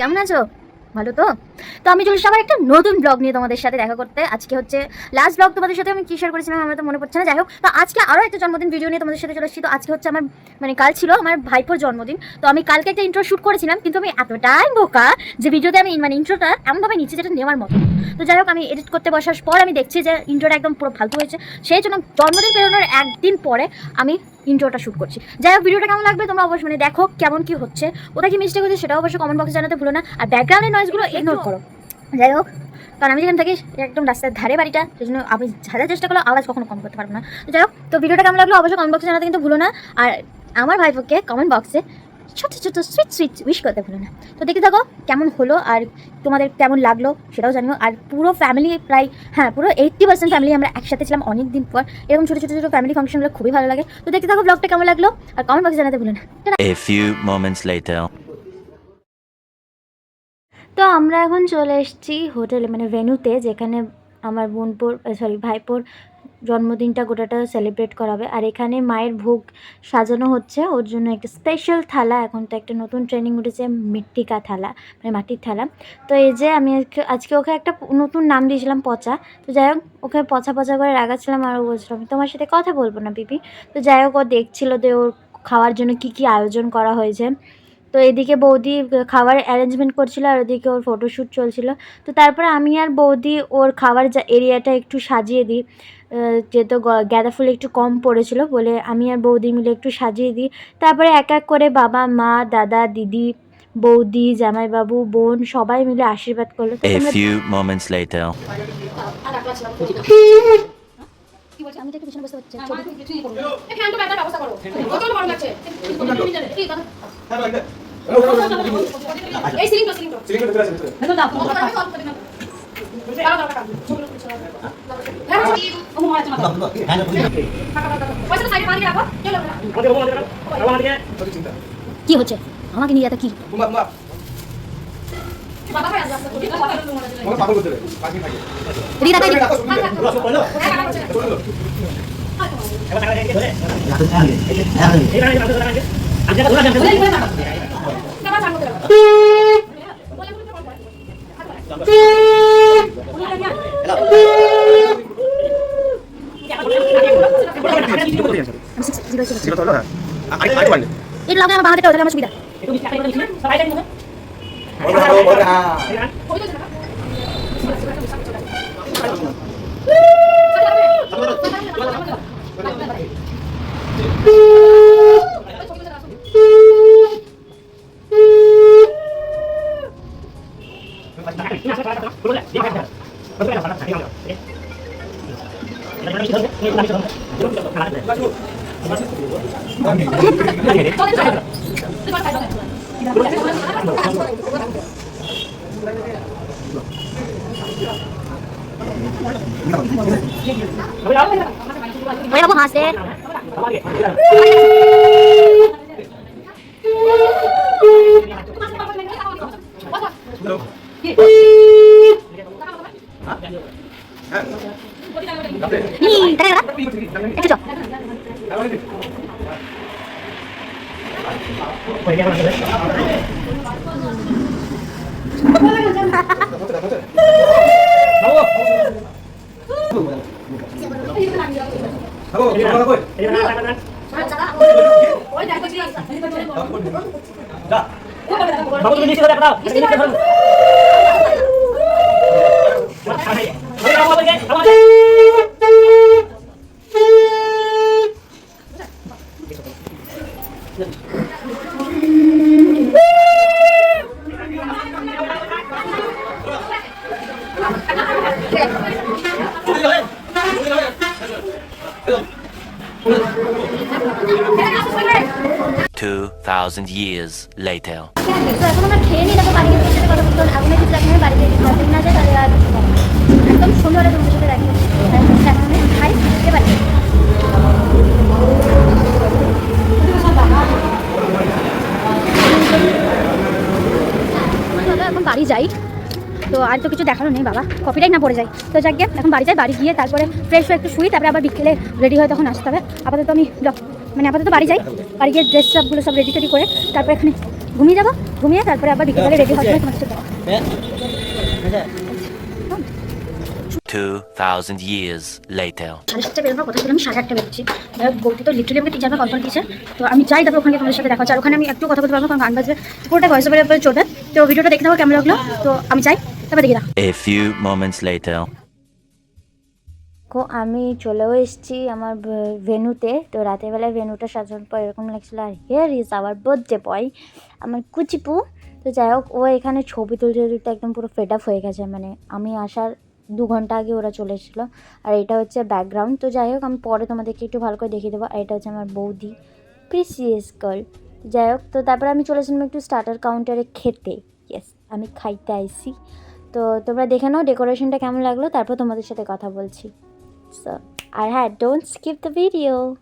কেমন আছো? ভালো তো? তো আমি চলে আবার একটা নতুন ব্লগ নিয়ে তোমাদের সাথে দেখা করতে। আজকে হচ্ছে লাস্ট ব্লগ তোমাদের সাথে আমি কি শেয়ার করেছিলাম আমার তো মনে পড়ছে না। যাই হোক, তো আজকে আরও একটা জন্মদিন ভিডিও নিয়ে তোমাদের সাথে চলে এসেছি। তো আজকে হচ্ছে আমার মানে কাল ছিল আমার ভাইপোর জন্মদিন। তো আমি কালকে একটা ইন্ট্রো শ্যুট করেছিলাম, কিন্তু আমি এতটাই বোকা যে ভিডিওতে আমি মানে ইন্ট্রোটা এমনভাবে নিচে যেটা নেওয়ার মতো তো যাই হোক আমি এডিট করতে বসার পর আমি দেখছি যে ইন্ট্রোটা একদম পুরো ফালতু হয়েছে। সেই জন্য জন্মদিন পেরোনোর একদিন পরে আমি ইন্ট্রোটা শ্যুট করছি। যাই হোক ভিডিওটা কেমন লাগবে তোমরা অবশ্যই মানে দেখো কেমন কি হচ্ছে কোথায় কি মিস্টেক হচ্ছে সেটাও অবশ্যই কমেন্ট বক্সে জানাতে ভুলো না। আর ব্যাকগ্রাউন্ডের নয়েজগুলো ইগনোর করো। যাই হোক কারণ আমি যেখানে থাকি একদম রাস্তার ধারে বাড়িটা সেই জন্য আমি হাজার চেষ্টা করলেও আওয়াজ কখনো কম করতে পারব না। তো যাই হোক তো ভিডিওটা কেমন লাগল অবশ্যই কমেন্ট বক্সে জানাতে কিন্তু ভুলো না। আর আমার ভাইপোকে কমেন্ট বক্সে ছোট ছোট সুইট সুইট উইশ করতে ভুলো না। তো দেখে থাকো কেমন হলো আর তোমাদের কেমন লাগল সেটাও জানিও। আর পুরো ফ্যামিলি প্রায় হ্যাঁ পুরো এইট্টি পার্সেন্ট ফ্যামিলি আমরা একসাথে ছিলাম অনেক দিন পর। এরকম ছোটো ছোটো ছোটো ফ্যামিলি ফাংশনগুলো খুবই ভালো লাগে। তো দেখতে থাকো ব্লগটা কেমন লাগল আর কমেন্ট বক্সে জানাতে ভুলো না. তো আমরা এখন চলে এসেছি হোটেলে মানে ভেন্যুতে যেখানে আমার বোনপোর সরি ভাইপোর জন্মদিনটা গোটাটা সেলিব্রেট করাবে। আর এখানে মায়ের ভোগ সাজানো হচ্ছে। ওর জন্য একটা স্পেশাল থালা। এখন তো একটা নতুন ট্রেনিং উঠেছে মিট্টিকা থালা মানে মাটির থালা। তো এই যে আমি আজকে ওকে একটা নতুন নাম দিয়েছিলাম, পচা। তো যাই হোক, ওকে পচা পচা করে রাগাচ্ছিলাম আর ও বলছিল, আমি তোমার সাথে কথা বলব না, পিপি। তো যাই হোক, ও দেখছিল যে ওর খাওয়ার জন্য কি কি আয়োজন করা হয়েছে। তো এদিকে বৌদি খাবার অ্যারেঞ্জমেন্ট করছিল আর ওদিকে ওর ফটোশ্যুট চলছিল। তো তারপরে আমি আর বৌদি ওর খাবার এরিয়াটা একটু সাজিয়ে দিই। যেহেতু গ- গাঁদা ফুল একটু কম পড়েছিল বলে আমি আর বৌদি মিলে একটু সাজিয়ে দিই। তারপরে এক এক করে বাবা মা দাদা দিদি বৌদি জামাইবাবু বোন সবাই মিলে আশীর্বাদ করল তো A তোমরা- few moments later. কি বলছি? আমি তো একটু পিছনে বসতে ছবি ফ্যানটা ব্যাটার ব্যবস্থা করো। প্রচণ্ড গরম লাগছে। এই ভিতরে আছে দাও। দাও অল্প দিন দাও দাও কাম হ্যাঁ ও মারা চলে পয়সা সাইডে বাঁধিয়ে রাখো। চলো চিন্তা কি হচ্ছে? আমাকে নিয়ে যেতে কি? এটা লাগলে আমার বাঁ হাতে তাহলে আমার সুবিধা বলবে, হ্যাঁ, বলবে, হ্যাঁ। হয়ে যাব হাসতে হ্যাঁ। আপনি? হুম দেখা গেল একটু চল হচ্ছে, হচ্ছে। হ্যালো, কি বলা কই? যা। Kamu 2,000 years later. এখন বাড়ি যাই তো আর তো কিছু দেখানো নেই বাবা। কপিটাই না পড়ে যায়। তো যাক এখন বাড়ি যাই বাড়ি গিয়ে তারপরে ফ্রেশ হয়ে একটু শুই তারপরে আবার বিকেলে রেডি হয়ে তখন আসতে হবে। আপাতত আমি মানে আপাতত বাড়ি যাই। বাড়ি গিয়ে ড্রেস সবগুলো সব রেডি টেডি করে তারপর এখানে ঘুমিয়ে যাব। ঘুমিয়ে তারপরে আবার বিকেলে রেডি হওয়ার তোমার সাথে দেখা। 2,000 years later. সাড়ে সাতটা বেরোবার কথা ছিল আমি সাড়ে আটটা বেরোচ্ছি। বলতে তো লিটারালি আমাকে তিন চারবার কল দিয়েছে। তো আমি তারপর ওখানে তোমাদের সাথে দেখা হচ্ছে। আর ওখানে আমি একটু কথা বলতে পারব কারণ গান বাজবে। পুরোটা ভয়েস ওভারের উপরে চলবে। তো ভিডিওটা দেখে নেব কেমন লাগল তো আমি যাই তারপর দেখি না A few moments later. দেখো, আমি চলেও এসেছি আমার ভেনুতে। তো রাতের বেলায় ভেনুটা সাজানোর পর এরকম লাগছিল, আর here is our birthday boy আমার কুচিপু তো যাই হোক, ও এখানে ছবি তুলতে তুলতে একদম পুরো ফেড আপ হয়ে গেছে। মানে আমি আসার দু ঘণ্টা আগে ওরা চলে এসেছিল। আর এটা হচ্ছে ব্যাকগ্রাউন্ড তো যাই হোক, আমি পরে তোমাদেরকে একটু ভালো করে দেখিয়ে দেবো। আর এটা হচ্ছে আমার বৌদি প্রিসিয়াস গার্ল যাই হোক, তো তারপরে আমি চলে চলেছিলাম একটু স্টার্টার কাউন্টারে খেতে। ইয়েস আমি খাইতে আইসি তো তোমরা দেখে নাও ডেকোরেশনটা কেমন লাগল, তারপর তোমাদের সাথে কথা বলছি। So, I had don't skip the video.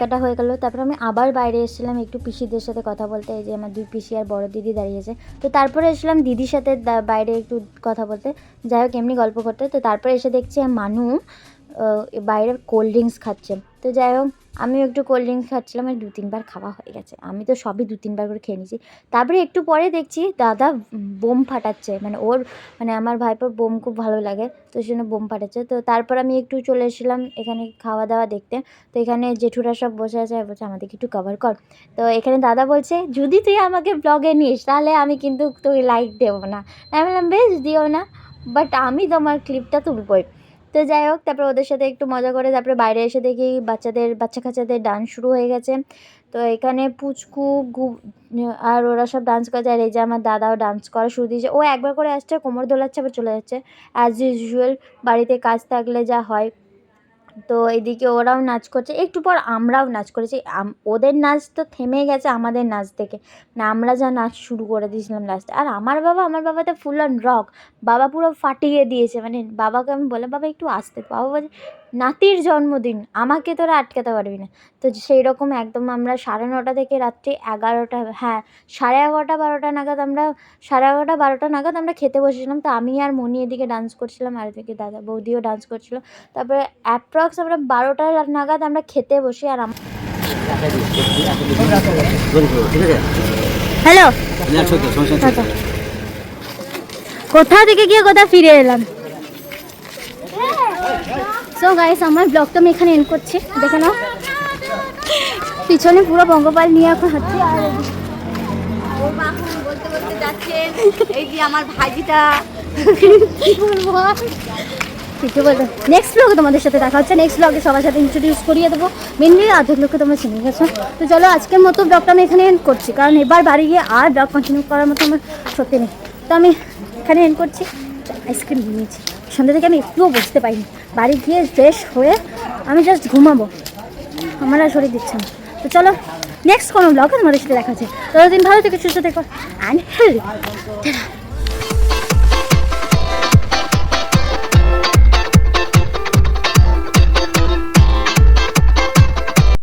Cake হয়ে গেল, তারপর আমি আবার বাইরে এসেছিলাম একটু পিসিদের সাথে কথা বলতে, এই যে আমার দুই পিসি আর বড় দিদি দাঁড়িয়েছে। তো তারপরে এসেছিলাম দিদির সাথে বাইরে একটু কথা বলতে। যাই হোক, এমনি গল্প করতে। তো তারপরে এসে দেখছি মানু বাইরের বাইরে কোল্ড ড্রিঙ্কস খাচ্ছে। তো যাই হোক আমিও একটু কোল্ড ড্রিঙ্কস খাচ্ছিলাম আর দু তিনবার খাওয়া হয়ে গেছে। আমি তো সবই দু তিনবার করে খেয়ে নিয়েছি। তারপরে একটু পরে দেখছি দাদা বোম ফাটাচ্ছে। মানে ওর মানে আমার ভাইপোর বোম খুব ভালো লাগে, তো সেই জন্য বোম ফাটাচ্ছে। তো তারপর আমি একটু চলে এসেছিলাম এখানে খাওয়া দাওয়া দেখতে। তো এখানে জেঠুরা সব বসে আছে আর বলছে, আমাদেরকে একটু কভার কর। তো এখানে দাদা বলছে, যদি তুই আমাকে ব্লগে নিস, তাহলে আমি কিন্তু তোকে লাইক দেবো না। আমি বললাম, বেশ, দিও না। বাট আমি তোমার ক্লিপটা তুলবই। তো যাই হোক, তারপরে ওদের সাথে একটু মজা করে তারপরে বাইরে এসে দেখি বাচ্চাদের বাচ্চা কাচ্চাদের ডান্স শুরু হয়ে গেছে। তো এখানে পুচকু গু আর ওরা সব ডান্স করে যায়। এই যে আমার দাদাও ডান্স করা শুরু দিয়েছে। ও একবার করে আসছে, কোমর দোলাচ্ছে, আবার চলে যাচ্ছে। অ্যাজ ইউজুয়াল বাড়িতে কাজ থাকলে যা হয়। তো এদিকে ওরাও নাচ করছে। একটু পর আমরাও নাচ করেছি। ওদের নাচ তো থেমে গেছে আমাদের নাচ থেকে। না, আমরা যা নাচ শুরু করে দিয়েছিলাম লাস্টে আর আমার বাবা আমার বাবা তো ফুল অন রক বাবা পুরো ফাটিয়ে দিয়েছে। মানে বাবাকে আমি বললাম, বাবা, একটু আসতে। বাবা বলছে নাতির জন্মদিন আমাকে তোরা আটকাতে পারবি না। তো সেই রকম একদম আমরা সাড়ে নটা থেকে রাত্রি এগারোটা হ্যাঁ সাড়ে এগারোটা বারোটা নাগাদ আমরা সাড়ে এগারোটা বারোটা নাগাদ আমরা খেতে বসেছিলাম। তো আমি আর মনি এদিকে ডান্স করছিলাম আর এদিকে দাদা বৌদিও ডান্স করছিল। তারপরে অ্যাপ্রক্স আমরা বারোটা নাগাদ আমরা খেতে বসি আর হ্যালো। কোথা থেকে গিয়ে কোথা ফিরে এলাম? সো গাইস আমার ব্লগটা আমি এখানে এন্ড করছি। দেখে নাও। পিছনে পুরো বঙ্গপাল নিয়ে এখন হচ্ছে আর বলতে বলতে যাচ্ছেন এই যে আমার ভাজিটা কি বলব আর? কিছু বলব নেক্সট ব্লগে তোমাদের সাথে দেখা হচ্ছে। নেক্সট ব্লগে সবার সাথে ইন্ট্রোডিউস করিয়ে দেবো। মেনলি আধেক লোককে তোমরা চিনে গেছো। তো চলো আজকের মতো ব্লগটা আমি এখানে এন্ড করছি। কারণ এবার বাড়ি গিয়ে আর ব্লগ কন্টিনিউ করার মতো আমার সত্যি নেই। তো আমি এখানে এন্ড করছি। আইসক্রিম নিয়েছি। সন্ধ্যা থেকে আমি একটুও বসতে পারিনি। বাড়ি গিয়ে ফ্রেশ হয়ে আমি জাস্ট ঘুমাবো। আমার আর শরীর দিচ্ছে না। তো চলো নেক্সট কোনো ব্লগে তোমাদের সাথে দেখা হচ্ছে। ততদিন ভালো থেকে, সুস্থ থেকো অ্যান্ড হেলদি